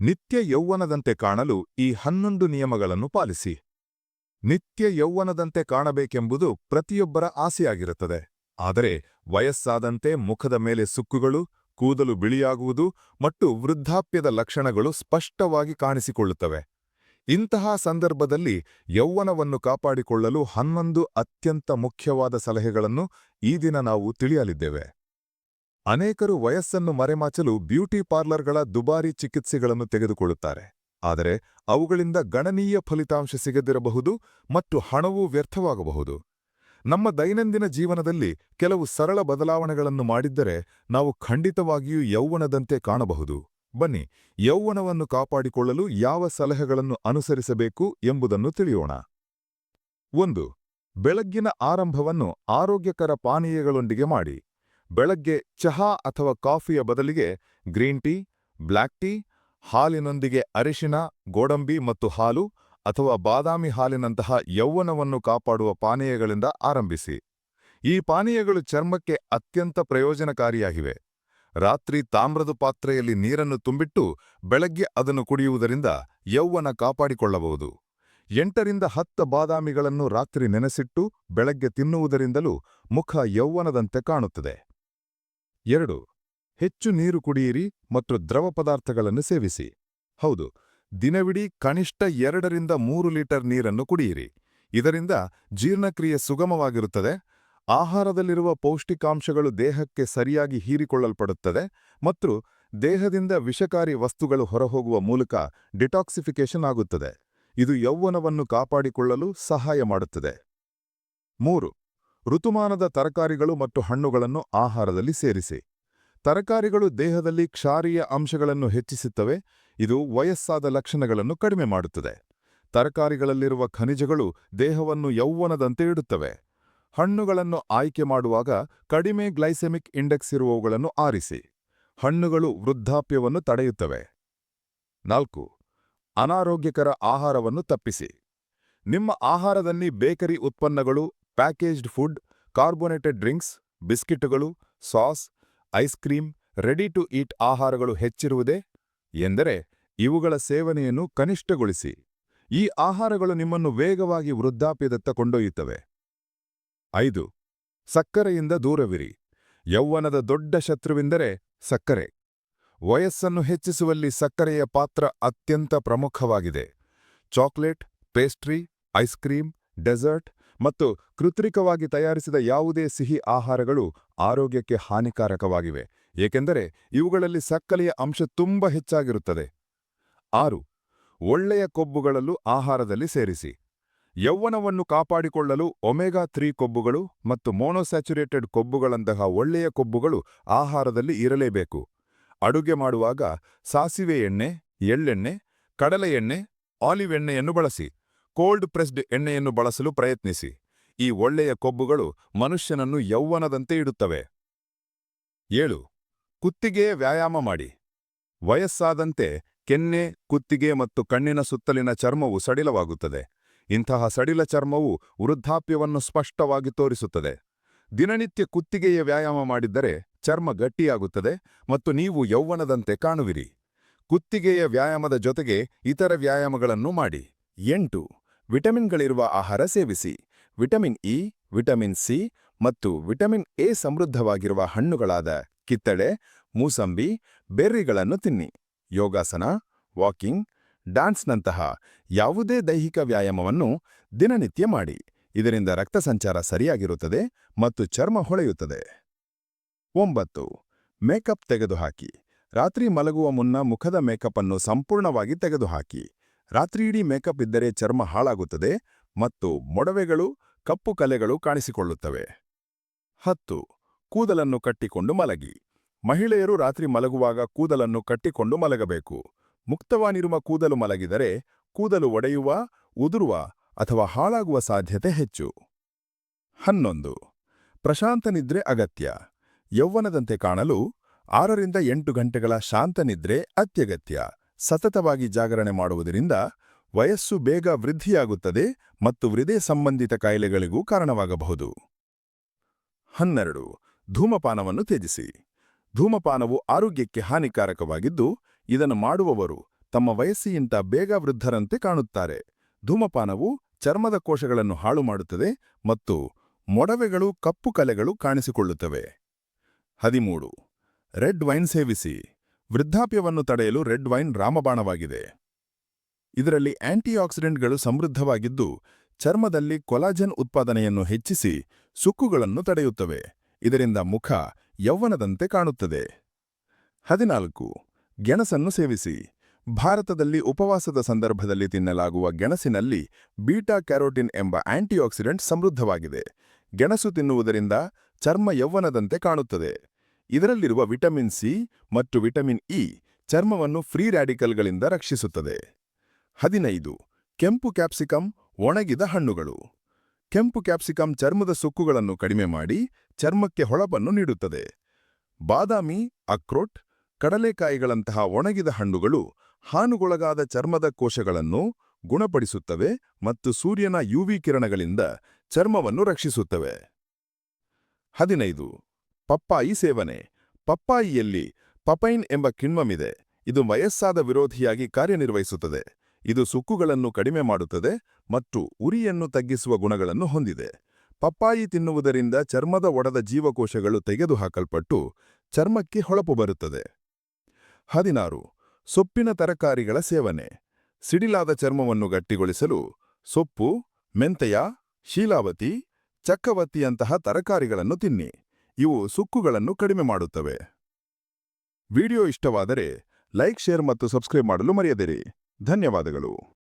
ನಿತ್ಯ ಯೌವನದಂತೆ ಕಾಣಲು ಈ ಹನ್ನೊಂದು ನಿಯಮಗಳನ್ನು ಪಾಲಿಸಿ. ನಿತ್ಯ ಯೌವನದಂತೆ ಕಾಣಬೇಕೆಂಬುದು ಪ್ರತಿಯೊಬ್ಬರ ಆಸೆಯಾಗಿರುತ್ತದೆ. ಆದರೆ ವಯಸ್ಸಾದಂತೆ ಮುಖದ ಮೇಲೆ ಸುಕ್ಕುಗಳು, ಕೂದಲು ಬಿಳಿಯಾಗುವುದು ಮತ್ತು ವೃದ್ಧಾಪ್ಯದ ಲಕ್ಷಣಗಳು ಸ್ಪಷ್ಟವಾಗಿ ಕಾಣಿಸಿಕೊಳ್ಳುತ್ತವೆ. ಇಂತಹ ಸಂದರ್ಭದಲ್ಲಿ ಯೌವನವನ್ನು ಕಾಪಾಡಿಕೊಳ್ಳಲು ಹನ್ನೊಂದು ಅತ್ಯಂತ ಮುಖ್ಯವಾದ ಸಲಹೆಗಳನ್ನು ಈ ದಿನ ನಾವು ತಿಳಿಯಲಿದ್ದೇವೆ. ಅನೇಕರು ವಯಸ್ಸನ್ನು ಮರೆಮಾಚಲು ಬ್ಯೂಟಿ ಪಾರ್ಲರ್ಗಳ ದುಬಾರಿ ಚಿಕಿತ್ಸೆಗಳನ್ನು ತೆಗೆದುಕೊಳ್ಳುತ್ತಾರೆ. ಆದರೆ ಅವುಗಳಿಂದ ಗಣನೀಯ ಫಲಿತಾಂಶ ಸಿಗದಿರಬಹುದು ಮತ್ತು ಹಣವೂ ವ್ಯರ್ಥವಾಗಬಹುದು. ನಮ್ಮ ದೈನಂದಿನ ಜೀವನದಲ್ಲಿ ಕೆಲವು ಸರಳ ಬದಲಾವಣೆಗಳನ್ನು ಮಾಡಿದ್ದರೆ ನಾವು ಖಂಡಿತವಾಗಿಯೂ ಯೌವನದಂತೆ ಕಾಣಬಹುದು. ಬನ್ನಿ, ಯೌವನವನ್ನು ಕಾಪಾಡಿಕೊಳ್ಳಲು ಯಾವ ಸಲಹೆಗಳನ್ನು ಅನುಸರಿಸಬೇಕು ಎಂಬುದನ್ನು ತಿಳಿಯೋಣ. ಒಂದು, ಬೆಳಗ್ಗಿನ ಆರಂಭವನ್ನು ಆರೋಗ್ಯಕರ ಪಾನೀಯಗಳೊಂದಿಗೆ ಮಾಡಿ. ಬೆಳಗ್ಗೆ ಚಹಾ ಅಥವಾ ಕಾಫಿಯ ಬದಲಿಗೆ ಗ್ರೀನ್ ಟೀ, ಬ್ಲ್ಯಾಕ್ ಟೀ, ಹಾಲಿನೊಂದಿಗೆ ಅರಿಶಿನ, ಗೋಡಂಬಿ ಮತ್ತು ಹಾಲು ಅಥವಾ ಬಾದಾಮಿ ಹಾಲಿನಂತಹ ಯೌವನವನ್ನು ಕಾಪಾಡುವ ಪಾನೀಯಗಳಿಂದ ಆರಂಭಿಸಿ. ಈ ಪಾನೀಯಗಳು ಚರ್ಮಕ್ಕೆ ಅತ್ಯಂತ ಪ್ರಯೋಜನಕಾರಿಯಾಗಿವೆ. ರಾತ್ರಿ ತಾಮ್ರದ ಪಾತ್ರೆಯಲ್ಲಿ ನೀರನ್ನು ತುಂಬಿಟ್ಟು ಬೆಳಗ್ಗೆ ಅದನ್ನು ಕುಡಿಯುವುದರಿಂದ ಯೌವನ ಕಾಪಾಡಿಕೊಳ್ಳಬಹುದು. ಎಂಟರಿಂದ ಹತ್ತ ಬಾದಾಮಿಗಳನ್ನು ರಾತ್ರಿ ನೆನೆಸಿಟ್ಟು ಬೆಳಗ್ಗೆ ತಿನ್ನುವುದರಿಂದಲೂ ಮುಖ ಯೌವನದಂತೆ ಕಾಣುತ್ತದೆ. ಎರಡು, ಹೆಚ್ಚು ನೀರು ಕುಡಿಯಿರಿ ಮತ್ತು ದ್ರವ ಪದಾರ್ಥಗಳನ್ನು ಸೇವಿಸಿ. ಹೌದು, ದಿನವಿಡೀ ಕನಿಷ್ಠ ಎರಡರಿಂದ ಮೂರು ಲೀಟರ್ ನೀರನ್ನು ಕುಡಿಯಿರಿ. ಇದರಿಂದ ಜೀರ್ಣಕ್ರಿಯೆ ಸುಗಮವಾಗಿರುತ್ತದೆ, ಆಹಾರದಲ್ಲಿರುವ ಪೌಷ್ಟಿಕಾಂಶಗಳು ದೇಹಕ್ಕೆ ಸರಿಯಾಗಿ ಹೀರಿಕೊಳ್ಳಲ್ಪಡುತ್ತದೆ ಮತ್ತು ದೇಹದಿಂದ ವಿಷಕಾರಿ ವಸ್ತುಗಳು ಹೊರಹೋಗುವ ಮೂಲಕ ಡಿಟಾಕ್ಸಿಫಿಕೇಶನ್ ಆಗುತ್ತದೆ. ಇದು ಯೌವನವನ್ನು ಕಾಪಾಡಿಕೊಳ್ಳಲು ಸಹಾಯ ಮಾಡುತ್ತದೆ. ಮೂರು ಋತುಮಾನದ ತರಕಾರಿಗಳು ಮತ್ತು ಹಣ್ಣುಗಳನ್ನು ಆಹಾರದಲ್ಲಿ ಸೇರಿಸಿ. ತರಕಾರಿಗಳು ದೇಹದಲ್ಲಿ ಕ್ಷಾರೀಯ ಅಂಶಗಳನ್ನು ಹೆಚ್ಚಿಸುತ್ತವೆ, ಇದು ವಯಸ್ಸಾದ ಲಕ್ಷಣಗಳನ್ನು ಕಡಿಮೆ ಮಾಡುತ್ತದೆ. ತರಕಾರಿಗಳಲ್ಲಿರುವ ಖನಿಜಗಳು ದೇಹವನ್ನು ಯೌವನದಂತೆ ಇಡುತ್ತವೆ. ಹಣ್ಣುಗಳನ್ನು ಆಯ್ಕೆ ಮಾಡುವಾಗ ಕಡಿಮೆ ಗ್ಲೈಸೆಮಿಕ್ ಇಂಡೆಕ್ಸ್ ಇರುವವುಗಳನ್ನು ಆರಿಸಿ. ಹಣ್ಣುಗಳು ವೃದ್ಧಾಪ್ಯವನ್ನು ತಡೆಯುತ್ತವೆ. ನಾಲ್ಕು, ಅನಾರೋಗ್ಯಕರ ಆಹಾರವನ್ನು ತಪ್ಪಿಸಿ. ನಿಮ್ಮ ಆಹಾರದಲ್ಲಿ ಬೇಕರಿ ಉತ್ಪನ್ನಗಳು, packaged food, carbonated drinks, ಬಿಸ್ಕಿಟ್ಗಳು, sauce, ice cream, ready to eat ಆಹಾರಗಳು ಹೆಚ್ಚಿರುವುದೇ? ಎಂದರೆ ಇವುಗಳ ಸೇವನೆಯನ್ನು ಕನಿಷ್ಠಗೊಳಿಸಿ. ಈ ಆಹಾರಗಳು ನಿಮ್ಮನ್ನು ವೇಗವಾಗಿ ವೃದ್ಧಾಪ್ಯದತ್ತ ಕೊಂಡೊಯ್ಯುತ್ತವೆ. ಐದು. ಸಕ್ಕರೆಯಿಂದ ದೂರವಿರಿ. ಯೌವನದ ದೊಡ್ಡ ಶತ್ರುವೆಂದರೆ ಸಕ್ಕರೆ. ವಯಸ್ಸನ್ನು ಹೆಚ್ಚಿಸುವಲ್ಲಿ ಸಕ್ಕರೆಯ ಪಾತ್ರ ಅತ್ಯಂತ ಪ್ರಮುಖವಾಗಿದೆ. Chocolate pastry, ice cream, dessert ಮತ್ತು ಕೃತ್ರಿಕವಾಗಿ ತಯಾರಿಸಿದ ಯಾವುದೇ ಸಿಹಿ ಆಹಾರಗಳು ಆರೋಗ್ಯಕ್ಕೆ ಹಾನಿಕಾರಕವಾಗಿವೆ. ಏಕೆಂದರೆ ಇವುಗಳಲ್ಲಿ ಸಕ್ಕಲೆಯ ಅಂಶ ತುಂಬ ಹೆಚ್ಚಾಗಿರುತ್ತದೆ. ಆರು, ಒಳ್ಳೆಯ ಕೊಬ್ಬುಗಳಲ್ಲೂ ಆಹಾರದಲ್ಲಿ ಸೇರಿಸಿ. ಯೌವನವನ್ನು ಕಾಪಾಡಿಕೊಳ್ಳಲು ಒಮೆಗಾ ತ್ರೀ ಕೊಬ್ಬುಗಳು ಮತ್ತು ಮೋನೋಸ್ಯಾಚುರೇಟೆಡ್ ಕೊಬ್ಬುಗಳಂತಹ ಒಳ್ಳೆಯ ಕೊಬ್ಬುಗಳು ಆಹಾರದಲ್ಲಿ ಇರಲೇಬೇಕು. ಅಡುಗೆ ಮಾಡುವಾಗ ಸಾಸಿವೆ ಎಣ್ಣೆ, ಎಳ್ಳೆಣ್ಣೆ, ಕಡಲೆ ಎಣ್ಣೆ, ಆಲಿವ್ ಎಣ್ಣೆಯನ್ನು ಬಳಸಿ. ಕೋಲ್ಡ್ ಪ್ರೆಸ್ಡ್ ಎಣ್ಣೆಯನ್ನು ಬಳಸಲು ಪ್ರಯತ್ನಿಸಿ. ಈ ಒಳ್ಳೆಯ ಕೊಬ್ಬುಗಳು ಮನುಷ್ಯನನ್ನು ಯೌವನದಂತೆ ಇಡುತ್ತವೆ. ಏಳು, ಕುತ್ತಿಗೆಯ ವ್ಯಾಯಾಮ ಮಾಡಿ. ವಯಸ್ಸಾದಂತೆ ಕೆನ್ನೆ, ಕುತ್ತಿಗೆ ಮತ್ತು ಕಣ್ಣಿನ ಸುತ್ತಲಿನ ಚರ್ಮವು ಸಡಿಲವಾಗುತ್ತದೆ. ಇಂತಹ ಸಡಿಲ ಚರ್ಮವು ವೃದ್ಧಾಪ್ಯವನ್ನು ಸ್ಪಷ್ಟವಾಗಿ ತೋರಿಸುತ್ತದೆ. ದಿನನಿತ್ಯ ಕುತ್ತಿಗೆಯ ವ್ಯಾಯಾಮ ಮಾಡಿದ್ದರೆ ಚರ್ಮ ಗಟ್ಟಿಯಾಗುತ್ತದೆ ಮತ್ತು ನೀವು ಯೌವನದಂತೆ ಕಾಣುವಿರಿ. ಕುತ್ತಿಗೆಯ ವ್ಯಾಯಾಮದ ಜೊತೆಗೆ ಇತರ ವ್ಯಾಯಾಮಗಳನ್ನು ಮಾಡಿ. ಎಂಟು ವಿಟಮಿನ್ಗಳಿರುವ ಆಹಾರ ಸೇವಿಸಿ. ವಿಟಮಿನ್ ಇ, ವಿಟಮಿನ್ ಸಿ ಮತ್ತು ವಿಟಮಿನ್ ಎ ಸಮೃದ್ಧವಾಗಿರುವ ಹಣ್ಣುಗಳಾದ ಕಿತ್ತಳೆ, ಮೂಸಂಬಿ, ಬೆರ್ರಿಗಳನ್ನು ತಿನ್ನಿ. ಯೋಗಾಸನ, ವಾಕಿಂಗ್ ಡ್ಯಾನ್ಸ್ನಂತಹ ಯಾವುದೇ ದೈಹಿಕ ವ್ಯಾಯಾಮವನ್ನು ದಿನನಿತ್ಯ ಮಾಡಿ. ಇದರಿಂದ ರಕ್ತ ಸಂಚಾರ ಸರಿಯಾಗಿರುತ್ತದೆ ಮತ್ತು ಚರ್ಮ ಹೊಳೆಯುತ್ತದೆ. ಒಂಬತ್ತು, ಮೇಕಪ್ ತೆಗೆದುಹಾಕಿ. ರಾತ್ರಿ ಮಲಗುವ ಮುನ್ನ ಮುಖದ ಮೇಕಪ್ ಅನ್ನು ಸಂಪೂರ್ಣವಾಗಿ ತೆಗೆದುಹಾಕಿ. ರಾತ್ರಿಯಿಡೀ ಮೇಕಪ್ ಇದ್ದರೆ ಚರ್ಮ ಹಾಳಾಗುತ್ತದೆ ಮತ್ತು ಮೊಡವೆಗಳು, ಕಪ್ಪು ಕಲೆಗಳು ಕಾಣಿಸಿಕೊಳ್ಳುತ್ತವೆ. ಹತ್ತು, ಕೂದಲನ್ನು ಕಟ್ಟಿಕೊಂಡು ಮಲಗಿ. ಮಹಿಳೆಯರು ರಾತ್ರಿ ಮಲಗುವಾಗ ಕೂದಲನ್ನು ಕಟ್ಟಿಕೊಂಡು ಮಲಗಬೇಕು. ಮುಕ್ತವಾನಿರುವ ಕೂದಲು ಮಲಗಿದರೆ ಕೂದಲು ಒಡೆಯುವ, ಉದುರುವ ಅಥವಾ ಹಾಳಾಗುವ ಸಾಧ್ಯತೆ ಹೆಚ್ಚು. ಹನ್ನೊಂದು, ಪ್ರಶಾಂತ ನಿದ್ರೆ ಅಗತ್ಯ. ಯೌವನದಂತೆ ಕಾಣಲು ಆರರಿಂದ ಎಂಟು ಗಂಟೆಗಳ ಶಾಂತ ನಿದ್ರೆ ಅತ್ಯಗತ್ಯ. ಸತತವಾಗಿ ಜಾಗರಣೆ ಮಾಡುವುದರಿಂದ ವಯಸ್ಸು ಬೇಗ ವೃದ್ಧಿಯಾಗುತ್ತದೆ ಮತ್ತು ಹೃದಯ ಸಂಬಂಧಿತ ಕಾಯಿಲೆಗಳಿಗೂ ಕಾರಣವಾಗಬಹುದು. ಹನ್ನೆರಡು. ಧೂಮಪಾನವನ್ನು ತ್ಯಜಿಸಿ. ಧೂಮಪಾನವು ಆರೋಗ್ಯಕ್ಕೆ ಹಾನಿಕಾರಕವಾಗಿದ್ದು, ಇದನ್ನು ಮಾಡುವವರು ತಮ್ಮ ವಯಸ್ಸಿಗಿಂತ ಬೇಗ ವೃದ್ಧರಂತೆ ಕಾಣುತ್ತಾರೆ. ಧೂಮಪಾನವು ಚರ್ಮದ ಕೋಶಗಳನ್ನು ಹಾಳು ಮಾಡುತ್ತದೆ ಮತ್ತು ಮೊಡವೆಗಳು, ಕಪ್ಪು ಕಲೆಗಳು ಕಾಣಿಸಿಕೊಳ್ಳುತ್ತವೆ. ಹದಿಮೂರು. ರೆಡ್ ವೈನ್ ಸೇವಿಸಿ. ವೃದ್ಧಾಪ್ಯವನ್ನು ತಡೆಯಲು ರೆಡ್ ವೈನ್ ರಾಮಬಾಣವಾಗಿದೆ. ಇದರಲ್ಲಿ ಆಂಟಿಆಕ್ಸಿಡೆಂಟ್ಗಳು ಸಮೃದ್ಧವಾಗಿದ್ದು, ಚರ್ಮದಲ್ಲಿ ಕೊಲಾಜನ್ ಉತ್ಪಾದನೆಯನ್ನು ಹೆಚ್ಚಿಸಿ ಸುಕ್ಕುಗಳನ್ನು ತಡೆಯುತ್ತವೆ. ಇದರಿಂದ ಮುಖ ಯೌವನದಂತೆ ಕಾಣುತ್ತದೆ. ಹದಿನಾಲ್ಕು. ಗೆಣಸನ್ನು ಸೇವಿಸಿ. ಭಾರತದಲ್ಲಿ ಉಪವಾಸದ ಸಂದರ್ಭದಲ್ಲಿ ತಿನ್ನಲಾಗುವ ಗೆಣಸಿನಲ್ಲಿ ಬೀಟಾ ಕ್ಯಾರೋಟಿನ್ ಎಂಬ ಆಂಟಿಆಕ್ಸಿಡೆಂಟ್ ಸಮೃದ್ಧವಾಗಿದೆ. ಗೆಣಸು ತಿನ್ನುವುದರಿಂದ ಚರ್ಮ ಯೌವನದಂತೆ ಕಾಣುತ್ತದೆ. ಇದರಲ್ಲಿರುವ ವಿಟಮಿನ್ ಸಿ ಮತ್ತು ವಿಟಮಿನ್ ಇ ಚರ್ಮವನ್ನು ಫ್ರೀ ರ್ಯಾಡಿಕಲ್ಗಳಿಂದ ರಕ್ಷಿಸುತ್ತದೆ. ಹದಿನೈದು, ಕೆಂಪು ಕ್ಯಾಪ್ಸಿಕಂ ಒಣಗಿದ ಹಣ್ಣುಗಳು. ಕೆಂಪು ಕ್ಯಾಪ್ಸಿಕಂ ಚರ್ಮದ ಸುಕ್ಕುಗಳನ್ನು ಕಡಿಮೆ ಮಾಡಿ ಚರ್ಮಕ್ಕೆ ಹೊಳಪನ್ನು ನೀಡುತ್ತದೆ. ಬಾದಾಮಿ ಅಕ್ರೋಟ್ ಕಡಲೆಕಾಯಿಗಳಂತಹ ಒಣಗಿದ ಹಣ್ಣುಗಳು ಹಾನುಗೊಳಗಾದ ಚರ್ಮದ ಕೋಶಗಳನ್ನು ಗುಣಪಡಿಸುತ್ತವೆ ಮತ್ತು ಸೂರ್ಯನ ಯುವಿ ಕಿರಣಗಳಿಂದ ಚರ್ಮವನ್ನು ರಕ್ಷಿಸುತ್ತವೆ. ಹದಿನೈದು ಪಪ್ಪಾಯಿ ಸೇವನೆ. ಪಪ್ಪಾಯಿಯಲ್ಲಿ ಪಪೈನ್ ಎಂಬ ಕಿಣ್ವಮಿದೆ ಇದು ವಯಸ್ಸಾದ ವಿರೋಧಿಯಾಗಿ ಕಾರ್ಯನಿರ್ವಹಿಸುತ್ತದೆ. ಇದು ಸುಕ್ಕುಗಳನ್ನು ಕಡಿಮೆ ಮಾಡುತ್ತದೆ ಮತ್ತು ಉರಿಯನ್ನು ತಗ್ಗಿಸುವ ಗುಣಗಳನ್ನು ಹೊಂದಿದೆ. ಪಪ್ಪಾಯಿ ತಿನ್ನುವುದರಿಂದ ಚರ್ಮದ ಒಡದ ಜೀವಕೋಶಗಳು ತೆಗೆದುಹಾಕಲ್ಪಟ್ಟು ಚರ್ಮಕ್ಕೆ ಹೊಳಪು ಬರುತ್ತದೆ. ಹದಿನಾರು. ಸೊಪ್ಪಿನ ತರಕಾರಿಗಳ ಸೇವನೆ. ಸಿಡಿಲಾದ ಚರ್ಮವನ್ನು ಗಟ್ಟಿಗೊಳಿಸಲು ಸೊಪ್ಪು, ಮೆಂತೆಯ, ಶೀಲಾವತಿ ಚಕ್ಕವತ್ತಿಯಂತಹ ತರಕಾರಿಗಳನ್ನು ತಿನ್ನಿ. ಇವು ಸುಕ್ಕುಗಳನ್ನು ಕಡಿಮೆ ಮಾಡುತ್ತವೆ. ವಿಡಿಯೋ ಇಷ್ಟವಾದರೆ ಲೈಕ್ ಶೇರ್ ಮತ್ತು ಸಬ್ಸ್ಕ್ರೈಬ್ ಮಾಡಲು ಮರೆಯದಿರಿ. ಧನ್ಯವಾದಗಳು.